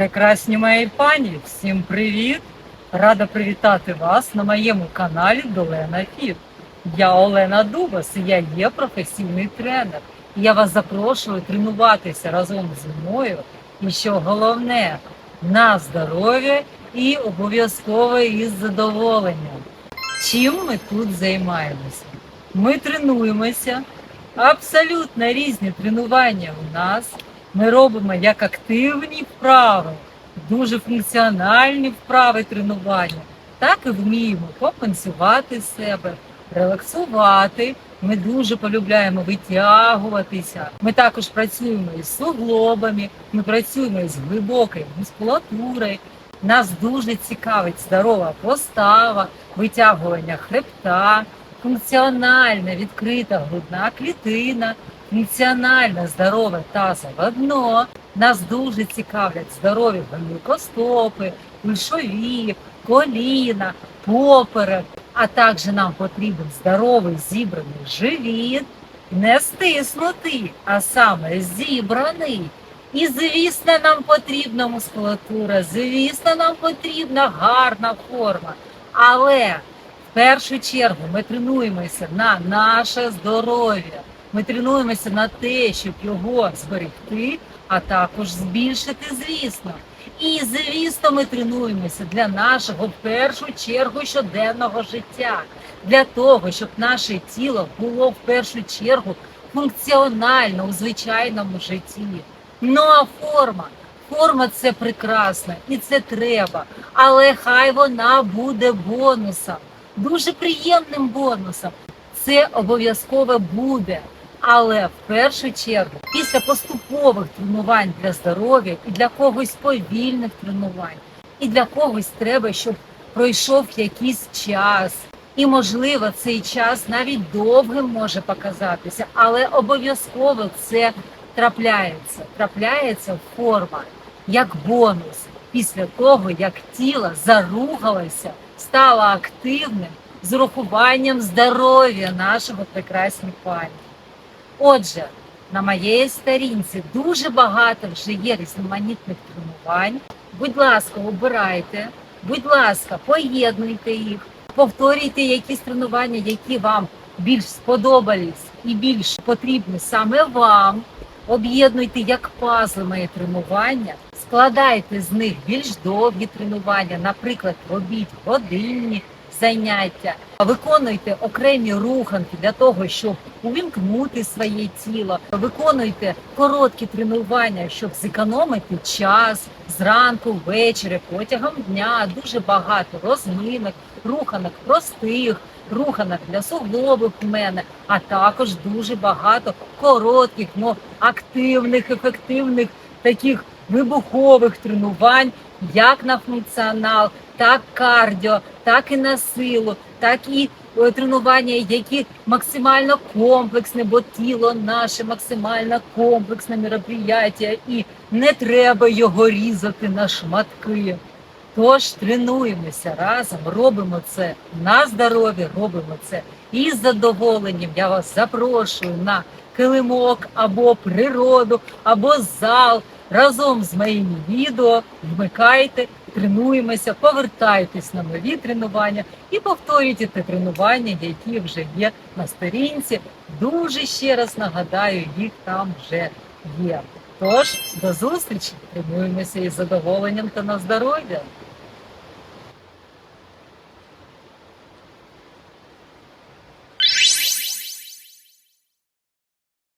Прекрасні мої пані, всім привіт! Рада привітати вас на моєму каналі Долена Фіт. Я Олена Дубас, я є професійний тренер. Я вас запрошую тренуватися разом зі мною. І що головне на здоров'я і обов'язково із задоволенням. Чим ми тут займаємося? Ми тренуємося, абсолютно різні тренування у нас. Ми робимо як активні вправи, дуже функціональні вправи тренування, так і вміємо компенсувати себе, релаксувати. Ми дуже полюбляємо витягуватися. Ми також працюємо із суглобами, ми працюємо із глибокою мускулатурою. Нас дуже цікавить здорова постава, витягування хребта, функціональна відкрита грудна клітина, функціональне здорове тазове дно. Нас дуже цікавлять здорові гомілкостопи, кульшові, коліна, поперек. А також нам потрібен здоровий зібраний живіт, не стиснутий, а саме зібраний. І звісно, нам потрібна мускулатура, звісно, нам потрібна гарна форма. Але в першу чергу ми тренуємося на наше здоров'я. Ми тренуємося на те, щоб його зберегти, а також збільшити, звісно. І звісно, ми тренуємося для нашого в першу чергу щоденного життя, для того, щоб наше тіло було в першу чергу функціонально у звичайному житті. Ну а форма, форма це прекрасно і це треба, але хай вона буде бонусом, дуже приємним бонусом. Це обов'язково буде. Але в першу чергу, після поступових тренувань для здоров'я і для когось повільних тренувань, і для когось треба, щоб пройшов якийсь час. І, можливо, цей час навіть довгим може показатися, але обов'язково це трапляється. Трапляється форма як бонус після того, як тіло зарухалося, стало активним з урахуванням здоров'я нашого прекрасні пані. Отже, на моєї сторінці дуже багато вже є різноманітних тренувань. Будь ласка, обирайте, будь ласка, поєднуйте їх, повторюйте якісь тренування, які вам більш сподобались і більш потрібні саме вам. Об'єднуйте як пазли мої тренування, складайте з них більш довгі тренування, наприклад, робіть годинні заняття, виконуйте окремі руханки для того, щоб увімкнути своє тіло, виконуйте короткі тренування, щоб зекономити час зранку, ввечері, протягом дня. Дуже багато розминок, руханок простих, руханок для суглобів у мене, а також дуже багато коротких, но активних, ефективних таких вибухових тренувань, як на функціонал, так кардіо, так і на силу, так і е, тренування, які максимально комплексне, бо тіло наше максимально комплексне мероприятие, і не треба його різати на шматки. Тож тренуємося разом, робимо це на здоров'я, робимо це із задоволенням. Я вас запрошую на килимок або природу, або зал разом з моїми відео. Вмикайте, тренуємося, повертайтесь на нові тренування і повторюйте те тренування, які вже є на сторінці. Дуже ще раз нагадаю, їх там вже є. Тож до зустрічі, тренуємося із задоволенням та на здоров'я.